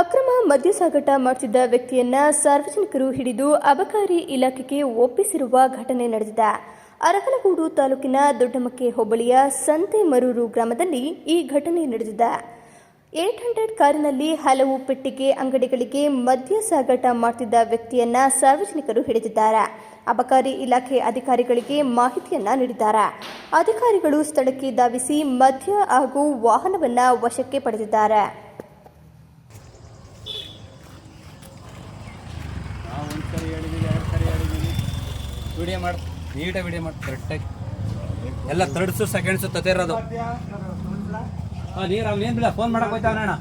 ಅಕ್ರಮ ಮದ್ಯ ಸಾಗಾಟ ಮಾಡುತ್ತಿದ್ದ ವ್ಯಕ್ತಿಯನ್ನ ಸಾರ್ವಜನಿಕರು ಹಿಡಿದು ಅಬಕಾರಿ ಇಲಾಖೆಗೆ ಒಪ್ಪಿಸಿರುವ ಘಟನೆ ನಡೆದಿದೆ. ಅರಕಲಗೂಡು ತಾಲೂಕಿನ ದೊಡ್ಡಮಕ್ಕೆ ಹೋಬಳಿಯ ಸಂತೆಮರೂರು ಗ್ರಾಮದಲ್ಲಿ ಈ ಘಟನೆ ನಡೆದಿದೆ. ಏಟ್ ಹಂಡ್ರೆಡ್ ಕಾರಿನಲ್ಲಿ ಹಲವು ಪೆಟ್ಟಿಗೆ ಅಂಗಡಿಗಳಿಗೆ ಮದ್ಯ ಸಾಗಾಟ ಮಾಡುತ್ತಿದ್ದ ವ್ಯಕ್ತಿಯನ್ನ ಸಾರ್ವಜನಿಕರು ಹಿಡಿದಿದ್ದಾರೆ. ಅಬಕಾರಿ ಇಲಾಖೆ ಅಧಿಕಾರಿಗಳಿಗೆ ಮಾಹಿತಿಯನ್ನ ನೀಡಿದ್ದಾರೆ. ಅಧಿಕಾರಿಗಳು ಸ್ಥಳಕ್ಕೆ ಧಾವಿಸಿ ಮದ್ಯ ಹಾಗೂ ವಾಹನವನ್ನ ವಶಕ್ಕೆ ಪಡೆದಿದ್ದಾರೆ. ಸರಿ ಹೇಳಿದ್ದೀನಿ ಎರಡು ಸರಿ ಹೇಳಿದ್ದೀನಿ ವಿಡಿಯೋ ಮಾಡಿ ನೀಟಾಗಿ ವಿಡಿಯೋ ಮಾಡಿ ಕರೆಕ್ಟಾಗಿ ಎಲ್ಲ ತರ್ಡ್ಸು ಸೆಕೆಂಡ್ಸು ತತ್ತಿರೋದು ಹಾಂ ನೀರು ಏನು ಬಿಡ ಫೋನ್ ಮಾಡಕ್ಕೆ ಹೋಯ್ತಾವನ ಅಣ್ಣ.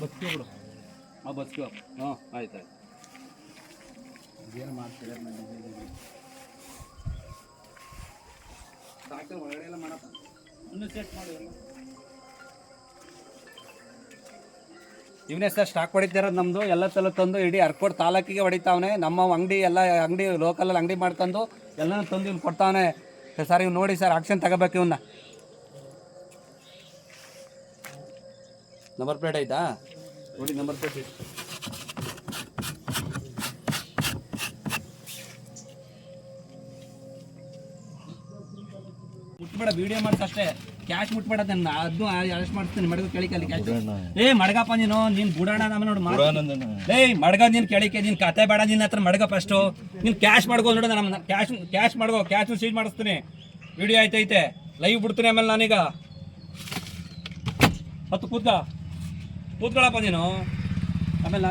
ಬಸ್ಕೋ ಬಿಡು. ಹಾಂ ಬಸ್ಕೋ. ಹಾಂ ಆಯ್ತು ಆಯ್ತು. ಏನು ಮಾಡ್ತೀರ ಒಳಗಡೆ ಎಲ್ಲ ಮಾಡಪ್ಪ. ಇನ್ನೂ ಚೆಕ್ ಮಾಡಿ. ಇವನೇ ಸರ್ ಸ್ಟಾಕ್ ಹೊಡಿತಿರೋದು ನಮ್ಮದು ಎಲ್ಲ ತಲ ತಂದು ಇಡೀ ಅರ್ಕೋಟ್ ತಾಲೂಕಿಗೆ ಹೊಡಿತಾವನೆ. ನಮ್ಮ ಅಂಗಡಿ ಎಲ್ಲ ಅಂಗಡಿ ಲೋಕಲಲ್ಲಿ ಅಂಗಡಿ ಮಾಡ್ತಂದು ಎಲ್ಲನೂ ತಂದು ಇವ್ನು ಕೊಡ್ತಾವನೆ. ಸರ್ ಇವ್ನು ನೋಡಿ ಸರ್ ಆಕ್ಷನ್ ತಗೋಬೇಕು ಇವನ್ನ ನಂಬರ್ ಪ್ಲೇಟ್ ಐತಾ? ನೋಡಿ ನಂಬರ್ ಐತೆ ಮುಟ್ಬೇಡ ವಿಡಿಯೋ ಮಾಡ್ತಾ ಅಷ್ಟೇ. ಕ್ಯಾಶ್ ಮುಟ್ಬೇಡ ನನ್ನ ಅದು ಅರೆಸ್ಟ್ ಮಾಡ್ತೀನಿ ಮಡಗ ಕೇಳಿಕೆ ಕ್ಯಾಶ್ ಏ ಮಡಗಪ್ಪ ನೀನು ನೀನ್ ಬುಡಾಣ ನಮ್ಮ ನೋಡು ಏ ಏಯ್ ಮಡಗ ನೀನ್ ಕೆಳಿಕೆ ನೀನ್ ಕತೆ ಬೇಡ ನಿನ್ನ ಹತ್ರ ಮಡಗ ಫಸ್ಟ್ ನೀನ್ ಕ್ಯಾಶ್ ಮಾಡ್ಕೋ ನೋಡ ನಮ್ಮ ಕ್ಯಾಶ್ ಕ್ಯಾಶ್ ಮಾಡ್ಕೋ ಕ್ಯಾಶ್ ಸೀಜ್ ಮಾಡಿಸ್ತೀನಿ. ವಿಡಿಯೋ ಐತೆ ಲೈವ್ ಬಿಡ್ತೀನಿ ಆಮೇಲೆ ನಾನೀಗ. ಹತ್ತು ಕೂತ್ಕ. ಕೂತ್ಕೊಳಪ್ಪ ನೀನು. ಆಮೇಲೆ